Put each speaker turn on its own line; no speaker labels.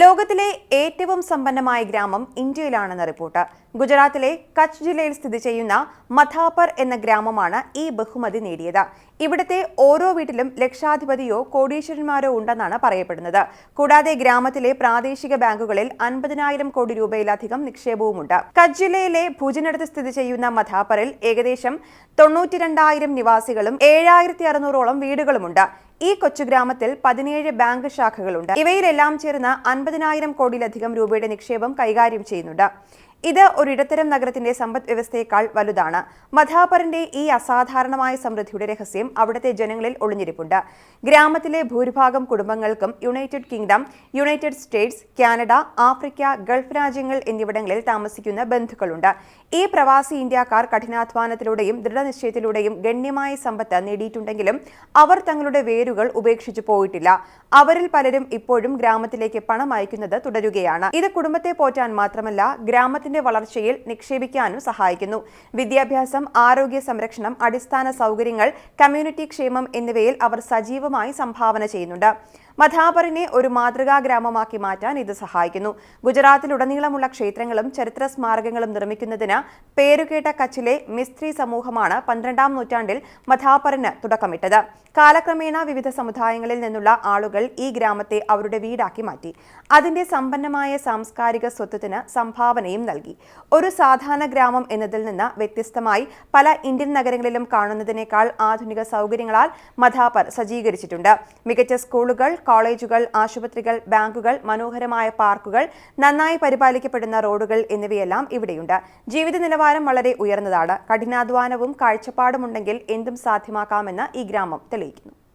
ലോകത്തിലെ ഏറ്റവും സമ്പന്നമായ ഗ്രാമം ഇന്ത്യയിലാണെന്ന റിപ്പോർട്ട്. ഗുജറാത്തിലെ കച്ച് ജില്ലയിൽ സ്ഥിതി ചെയ്യുന്ന മഥാപർ എന്ന ഗ്രാമമാണ് ഈ ബഹുമതി നേടിയത്. ഇവിടുത്തെ ഓരോ വീട്ടിലും ലക്ഷാധിപതിയോ കോടീശ്വരന്മാരോ ഉണ്ടെന്നാണ് പറയപ്പെടുന്നത്. കൂടാതെ ഗ്രാമത്തിലെ പ്രാദേശിക ബാങ്കുകളിൽ അൻപതിനായിരം കോടി രൂപയിലധികം നിക്ഷേപവുമുണ്ട്. കച്ച് ജില്ലയിലെ ഭുജിനടുത്ത് സ്ഥിതി ചെയ്യുന്ന മഥാപറിൽ ഏകദേശം തൊണ്ണൂറ്റിരണ്ടായിരം നിവാസികളും ഏഴായിരത്തി അറുന്നൂറോളം വീടുകളുമുണ്ട്. ഈ കൊച്ചു ഗ്രാമത്തിൽ പതിനേഴ് ബാങ്ക് ശാഖകളുണ്ട്. ഇവയിലെല്ലാം ചേർന്ന് അൻപതിനായിരം കോടിയിലധികം രൂപയുടെ നിക്ഷേപം കൈകാര്യം ചെയ്യുന്നുണ്ട്. ഇത് ഒരു ഇടത്തരം നഗരത്തിന്റെ സമ്പദ് വ്യവസ്ഥയേക്കാൾ വലുതാണ്. മധാപറിന്റെ ഈ അസാധാരണമായ സമൃദ്ധിയുടെ രഹസ്യം അവിടുത്തെ ജനങ്ങളിൽ ഒളിഞ്ഞിരിപ്പുണ്ട്. ഗ്രാമത്തിലെ ഭൂരിഭാഗം കുടുംബങ്ങൾക്കും United Kingdom United States Canada Africa Gulf രാജ്യങ്ങൾ എന്നിവിടങ്ങളിൽ താമസിക്കുന്ന ബന്ധുക്കളുണ്ട്. ഈ പ്രവാസി ഇന്ത്യക്കാർ കഠിനാധ്വാനത്തിലൂടെയും ദൃഢനിശ്ചയത്തിലൂടെയും ഗണ്യമായ സമ്പത്ത് നേടിയിട്ടുണ്ടെങ്കിലും അവർ തങ്ങളുടെ വേരുകൾ ഉപേക്ഷിച്ചു പോയിട്ടില്ല. അവരിൽ പലരും ഇപ്പോഴും ഗ്രാമത്തിലേക്ക് പണം അയക്കുന്നത് തുടരുകയാണ്. ഇത് കുടുംബത്തെ പോറ്റാൻ മാത്രമല്ല ഗ്രാമത്തിന്റെ വളർച്ചയിൽ നിക്ഷേപിക്കാനും സഹായിക്കുന്നു. വിദ്യാഭ്യാസം ആരോഗ്യ സംരക്ഷണം അടിസ്ഥാന സൗകര്യങ്ങൾ കമ്മ്യൂണിറ്റി ക്ഷേമം എന്നിവയിൽ അവർ സജീവമായി സംഭാവന ചെയ്യുന്നുണ്ട്. മധാപറിനെ ഒരു മാതൃകാ ഗ്രാമമാക്കി മാറ്റാൻ ഇത് സഹായിക്കുന്നു. ഗുജറാത്തിലുടനീളമുള്ള ക്ഷേത്രങ്ങളും ചരിത്ര സ്മാരകങ്ങളും നിർമ്മിക്കുന്നതിന് പേരുകേട്ട കച്ചിലെ മിസ്ത്രി സമൂഹമാണ് പന്ത്രണ്ടാം നൂറ്റാണ്ടിൽ മധാപറിന് തുടക്കമിട്ടത്. കാലക്രമേണ വിവിധ സമുദായങ്ങളിൽ നിന്നുള്ള ആളുകൾ ഈ ഗ്രാമത്തെ അവരുടെ വീടാക്കി മാറ്റി. അതിന്റെ സമ്പന്നമായ സാംസ്കാരിക സ്വത്വത്തിന് സംഭാവനയും നൽകി. ഒരു സാധാരണ ഗ്രാമം എന്നതിൽ നിന്ന് വ്യത്യസ്തമായി പല ഇന്ത്യൻ നഗരങ്ങളിലും കാണുന്നതിനേക്കാൾ ആധുനിക സൗകര്യങ്ങളാൽ മധാപർ സജ്ജീകരിച്ചിട്ടുണ്ട്. മികച്ച സ്കൂളുകൾ കോളേജുകൾ ആശുപത്രികൾ ബാങ്കുകൾ മനോഹരമായ പാർക്കുകൾ നന്നായി പരിപാലിക്കപ്പെടുന്ന റോഡുകൾ എന്നിവയെല്ലാം ഇവിടെയുണ്ട്. ജീവിത നിലവാരം വളരെ ഉയർന്നതാണ്. കഠിനാധ്വാനവും കാഴ്ചപ്പാടുമുണ്ടെങ്കിൽ എന്തും സാധ്യമാക്കാമെന്ന് ഈ ഗ്രാമം തെളിയിക്കുന്നു.